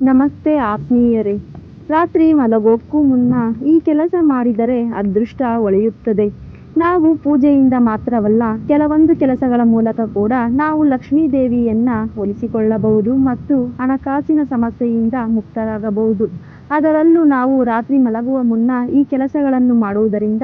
ನಮಸ್ತೆ ಆತ್ಮೀಯರೇ. ರಾತ್ರಿ ಮಲಗೋಕ್ಕೂ ಮುನ್ನ ಈ ಕೆಲಸ ಮಾಡಿದರೆ ಅದೃಷ್ಟ ಒಳೆಯುತ್ತದೆ. ನಾವು ಪೂಜೆಯಿಂದ ಮಾತ್ರವಲ್ಲ, ಕೆಲವೊಂದು ಕೆಲಸಗಳ ಮೂಲಕ ಕೂಡ ನಾವು ಲಕ್ಷ್ಮೀ ದೇವಿಯನ್ನ ಒಲಿಸಿಕೊಳ್ಳಬಹುದು ಮತ್ತು ಹಣಕಾಸಿನ ಸಮಸ್ಯೆಯಿಂದ ಮುಕ್ತರಾಗಬಹುದು. ಅದರಲ್ಲೂ ನಾವು ರಾತ್ರಿ ಮಲಗುವ ಮುನ್ನ ಈ ಕೆಲಸಗಳನ್ನು ಮಾಡುವುದರಿಂದ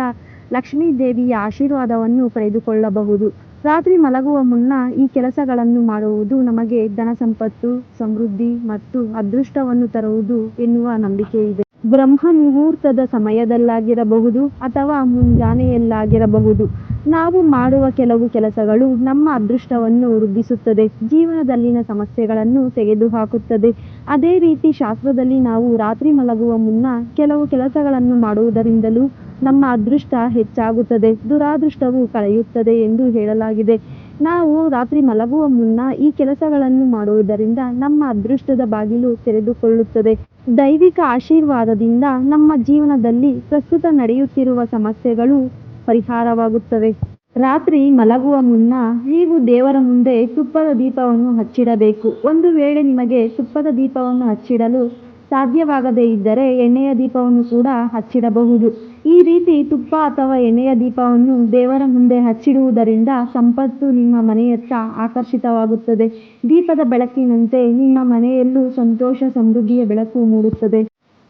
ಲಕ್ಷ್ಮೀ ದೇವಿಯ ಆಶೀರ್ವಾದವನ್ನು ಪಡೆದುಕೊಳ್ಳಬಹುದು. ರಾತ್ರಿ ಮಲಗುವ ಮುನ್ನ ಈ ಕೆಲಸಗಳನ್ನು ಮಾಡುವುದು ನಮಗೆ ಧನ ಸಂಪತ್ತು, ಸಮೃದ್ಧಿ ಮತ್ತು ಅದೃಷ್ಟವನ್ನು ತರುವುದು ಎನ್ನುವ ನಂಬಿಕೆ ಇದೆ ಬ್ರಹ್ಮ ಮುಹೂರ್ತದ ಸಮಯದಲ್ಲಾಗಿರಬಹುದು ಅಥವಾ ಮುಂಜಾನೆಯಲ್ಲಾಗಿರಬಹುದು. ನಾವು ಮಾಡುವ ಕೆಲವು ಕೆಲಸಗಳು ನಮ್ಮ ಅದೃಷ್ಟವನ್ನು ವೃದ್ಧಿಸುತ್ತದೆ. ಜೀವನದಲ್ಲಿನ ಸಮಸ್ಯೆಗಳನ್ನು ತೆಗೆದುಹಾಕುತ್ತದೆ. ಅದೇ ರೀತಿ ಶಾಸ್ತ್ರದಲ್ಲಿ ನಾವು ರಾತ್ರಿ ಮಲಗುವ ಮುನ್ನ ಕೆಲವು ಕೆಲಸಗಳನ್ನು ಮಾಡುವುದರಿಂದಲೂ ನಮ್ಮ ಅದೃಷ್ಟ ಹೆಚ್ಚಾಗುತ್ತದೆ. ದುರಾದೃಷ್ಟವು ಕಳೆಯುತ್ತದೆ ಎಂದು ಹೇಳಲಾಗಿದೆ. ನಾವು ರಾತ್ರಿ ಮಲಗುವ ಮುನ್ನ ಈ ಕೆಲಸಗಳನ್ನು ಮಾಡುವುದರಿಂದ ನಮ್ಮ ಅದೃಷ್ಟದ ಬಾಗಿಲು ತೆರೆದುಕೊಳ್ಳುತ್ತದೆ. ದೈವಿಕ ಆಶೀರ್ವಾದದಿಂದ ನಮ್ಮ ಜೀವನದಲ್ಲಿ ಪ್ರಸ್ತುತ ನಡೆಯುತ್ತಿರುವ ಸಮಸ್ಯೆಗಳು ಪರಿಹಾರವಾಗುತ್ತವೆ. ರಾತ್ರಿ ಮಲಗುವ ಮುನ್ನ ನೀವು ದೇವರ ಮುಂದೆ ತುಪ್ಪದ ದೀಪವನ್ನು ಹಚ್ಚಿಡಬೇಕು. ಒಂದು ವೇಳೆ ನಿಮಗೆ ತುಪ್ಪದ ದೀಪವನ್ನು ಹಚ್ಚಿಡಲು ಸಾಧ್ಯವಾಗದೇ ಇದ್ದರೆ ಎಣ್ಣೆಯ ದೀಪವನ್ನು ಕೂಡ ಹಚ್ಚಿಡಬಹುದು. ಈ ರೀತಿ ತುಪ್ಪ ಅಥವಾ ಎಣ್ಣೆಯ ದೀಪವನ್ನು ದೇವರ ಮುಂದೆ ಹಚ್ಚಿಡುವುದರಿಂದ ಸಂಪತ್ತು ನಿಮ್ಮ ಮನೆಯತ್ತ ಆಕರ್ಷಿತವಾಗುತ್ತದೆ. ದೀಪದ ಬೆಳಕಿನಂತೆ ನಿಮ್ಮ ಮನೆಯಲ್ಲೂ ಸಂತೋಷ, ಸಮೃದ್ಧಿಯ ಬೆಳಕು ಮೂಡುತ್ತದೆ.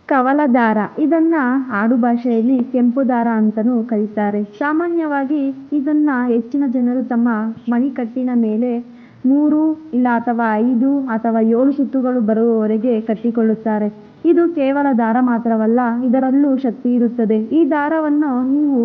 ಕವಲ ದಾರ ಇದನ್ನ ಆಡು ಭಾಷೆಯಲ್ಲಿ ಕೆಂಪು ದಾರ ಅಂತಲೂ ಕರೀತಾರೆ. ಸಾಮಾನ್ಯವಾಗಿ ಇದನ್ನ ಹೆಚ್ಚಿನ ಜನರು ತಮ್ಮ ಮಣಿಕಟ್ಟಿನ ಮೇಲೆ ಮೂರು ಇಲ್ಲ ಅಥವಾ ಐದು ಅಥವಾ ಏಳು ಸುತ್ತುಗಳು ಬರುವವರೆಗೆ ಕಟ್ಟಿಕೊಳ್ಳುತ್ತಾರೆ. ಇದು ಕೇವಲ ದಾರ ಮಾತ್ರವಲ್ಲ, ಇದರಲ್ಲೂ ಶಕ್ತಿ ಇರುತ್ತದೆ. ಈ ದಾರವನ್ನು ನೀವು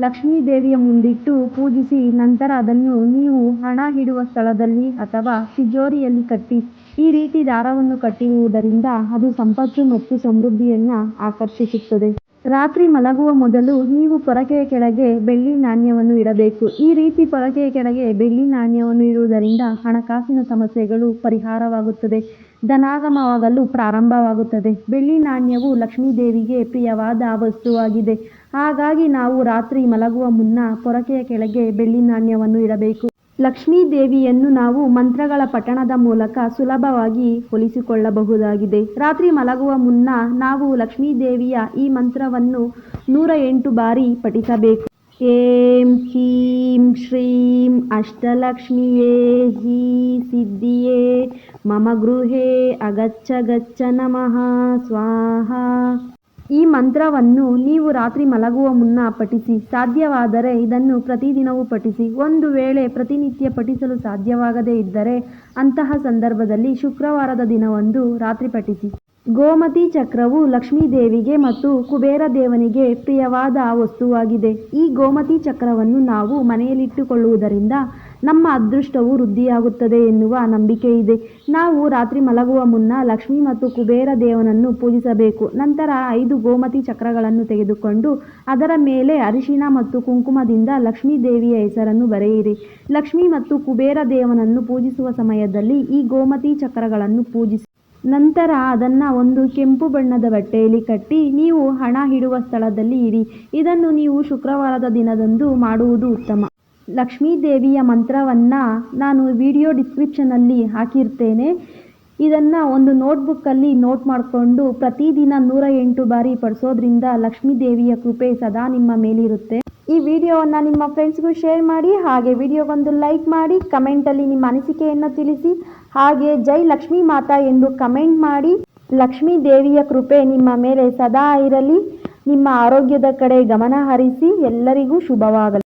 ಲಕ್ಷ್ಮೀ ದೇವಿಯ ಮುಂದಿಟ್ಟು ಪೂಜಿಸಿ, ನಂತರ ಅದನ್ನು ನೀವು ಹಣ ಇಡುವ ಸ್ಥಳದಲ್ಲಿ ಅಥವಾ ತಿಜೋರಿಯಲ್ಲಿ ಕಟ್ಟಿ. ಈ ರೀತಿ ದಾರವನ್ನು ಕಟ್ಟಿರುವುದರಿಂದ ಅದು ಸಂಪತ್ತು ಮತ್ತು ಸಮೃದ್ಧಿಯನ್ನು ಆಕರ್ಷಿಸುತ್ತದೆ. ರಾತ್ರಿ ಮಲಗುವ ಮೊದಲು ನೀವು ಪೊರಕೆಯ ಕೆಳಗೆ ಬೆಳ್ಳಿ ನಾಣ್ಯವನ್ನು ಇಡಬೇಕು. ಈ ರೀತಿ ಪೊರಕೆಯ ಕೆಳಗೆ ಬೆಳ್ಳಿ ನಾಣ್ಯವನ್ನು ಇಡುವುದರಿಂದ ಹಣಕಾಸಿನ ಸಮಸ್ಯೆಗಳು ಪರಿಹಾರವಾಗುತ್ತದೆ. ಧನಾಗಮವಾಗಲು ಪ್ರಾರಂಭವಾಗುತ್ತದೆ. ಬೆಳ್ಳಿ ನಾಣ್ಯವು ಲಕ್ಷ್ಮೀದೇವಿಗೆ ಪ್ರಿಯವಾದ ವಸ್ತುವಾಗಿದೆ. ಹಾಗಾಗಿ ನಾವು ರಾತ್ರಿ ಮಲಗುವ ಮುನ್ನ ಪೊರಕೆಯ ಕೆಳಗೆ ಬೆಳ್ಳಿ ನಾಣ್ಯವನ್ನು ಇಡಬೇಕು. ಲಕ್ಷ್ಮೀ ದೇವಿಯನ್ನು ನಾವು ಮಂತ್ರಗಳ ಪಠಣದ ಮೂಲಕ ಸುಲಭವಾಗಿ ಹೊಲಿಸಿಕೊಳ್ಳಬಹುದಾಗಿದೆ. ರಾತ್ರಿ ಮಲಗುವ ಮುನ್ನ ನಾವು ಲಕ್ಷ್ಮೀ ದೇವಿಯ ಈ ಮಂತ್ರವನ್ನು ನೂರ ಎಂಟು ಬಾರಿ ಪಠಿಸಬೇಕು. ಏಂ ಹೀಂ ಶ್ರೀಂ ಅಷ್ಟಲಕ್ಷ್ಮಿಯೇ ಹೀ ಸಿದ್ಧಿಯೇ, ಮಮ ಗೃಹೇ ಅಗಚ್ಚ ಗಚ್ಚ ನಮಃ, ಸ್ವಾಹಾ. ಈ ಮಂತ್ರವನ್ನು ನೀವು ರಾತ್ರಿ ಮಲಗುವ ಮುನ್ನ ಪಠಿಸಿ. ಸಾಧ್ಯವಾದರೆ ಇದನ್ನು ಪ್ರತಿದಿನವೂ ಪಠಿಸಿ. ಒಂದು ವೇಳೆ ಪ್ರತಿನಿತ್ಯ ಪಠಿಸಲು ಸಾಧ್ಯವಾಗದೇ ಇದ್ದರೆ ಅಂತಹ ಸಂದರ್ಭದಲ್ಲಿ ಶುಕ್ರವಾರದ ದಿನವೊಂದು ರಾತ್ರಿ ಪಠಿಸಿ. ಗೋಮತಿ ಚಕ್ರವು ಲಕ್ಷ್ಮೀದೇವಿಗೆ ಮತ್ತು ಕುಬೇರ ದೇವನಿಗೆ ಪ್ರಿಯವಾದ ವಸ್ತುವಾಗಿದೆ. ಈ ಗೋಮತಿ ಚಕ್ರವನ್ನು ನಾವು ಮನೆಯಲ್ಲಿಟ್ಟುಕೊಳ್ಳುವುದರಿಂದ ನಮ್ಮ ಅದೃಷ್ಟವು ವೃದ್ಧಿಯಾಗುತ್ತದೆ ಎನ್ನುವ ನಂಬಿಕೆ ಇದೆ. ನಾವು ರಾತ್ರಿ ಮಲಗುವ ಮುನ್ನ ಲಕ್ಷ್ಮಿ ಮತ್ತು ಕುಬೇರ ದೇವನನ್ನು ಪೂಜಿಸಬೇಕು. ನಂತರ ಐದು ಗೋಮತಿ ಚಕ್ರಗಳನ್ನು ತೆಗೆದುಕೊಂಡು ಅದರ ಮೇಲೆ ಅರಿಶಿನ ಮತ್ತು ಕುಂಕುಮದಿಂದ ಲಕ್ಷ್ಮೀ ದೇವಿಯ ಹೆಸರನ್ನು ಬರೆಯಿರಿ. ಲಕ್ಷ್ಮಿ ಮತ್ತು ಕುಬೇರ ದೇವನನ್ನು ಪೂಜಿಸುವ ಸಮಯದಲ್ಲಿ ಈ ಗೋಮತಿ ಚಕ್ರಗಳನ್ನು ಪೂಜಿಸಿ. ನಂತರ ಅದನ್ನು ಒಂದು ಕೆಂಪು ಬಣ್ಣದ ಬಟ್ಟೆಯಲ್ಲಿ ಕಟ್ಟಿ ನೀವು ಹಣ ಹಿಡುವ ಸ್ಥಳದಲ್ಲಿ ಇರಿ. ಇದನ್ನು ನೀವು ಶುಕ್ರವಾರದ ದಿನದಂದು ಮಾಡುವುದು ಉತ್ತಮ. ಲಕ್ಷ್ಮೀ ದೇವಿಯ ಮಂತ್ರವನ್ನು ನಾನು ವಿಡಿಯೋ ಡಿಸ್ಕ್ರಿಪ್ಷನಲ್ಲಿ ಹಾಕಿರ್ತೇನೆ. ಇದನ್ನು ಒಂದು ನೋಟ್ಬುಕ್ಕಲ್ಲಿ ನೋಟ್ ಮಾಡಿಕೊಂಡು ಪ್ರತಿದಿನ ನೂರ ಎಂಟು ಬಾರಿ ಪಡಿಸೋದ್ರಿಂದ ಲಕ್ಷ್ಮೀ ದೇವಿಯ ಕೃಪೆ ಸದಾ ನಿಮ್ಮ ಮೇಲಿರುತ್ತೆ. ಈ ವಿಡಿಯೋವನ್ನು ನಿಮ್ಮ ಫ್ರೆಂಡ್ಸ್ಗೂ ಶೇರ್ ಮಾಡಿ, ಹಾಗೆ ವಿಡಿಯೋಗೊಂದು ಲೈಕ್ ಮಾಡಿ ಕಮೆಂಟಲ್ಲಿ ನಿಮ್ಮ ಅನಿಸಿಕೆಯನ್ನು ತಿಳಿಸಿ, ಹಾಗೆ ಜೈ ಲಕ್ಷ್ಮೀ ಮಾತಾ ಎಂದು ಕಮೆಂಟ್ ಮಾಡಿ ಲಕ್ಷ್ಮೀ ದೇವಿಯ ಕೃಪೆ ನಿಮ್ಮ ಮೇಲೆ ಸದಾ ಇರಲಿ. ನಿಮ್ಮ ಆರೋಗ್ಯದ ಕಡೆ ಗಮನ ಹರಿಸಿ, ಎಲ್ಲರಿಗೂ ಶುಭವಾಗಲಿ.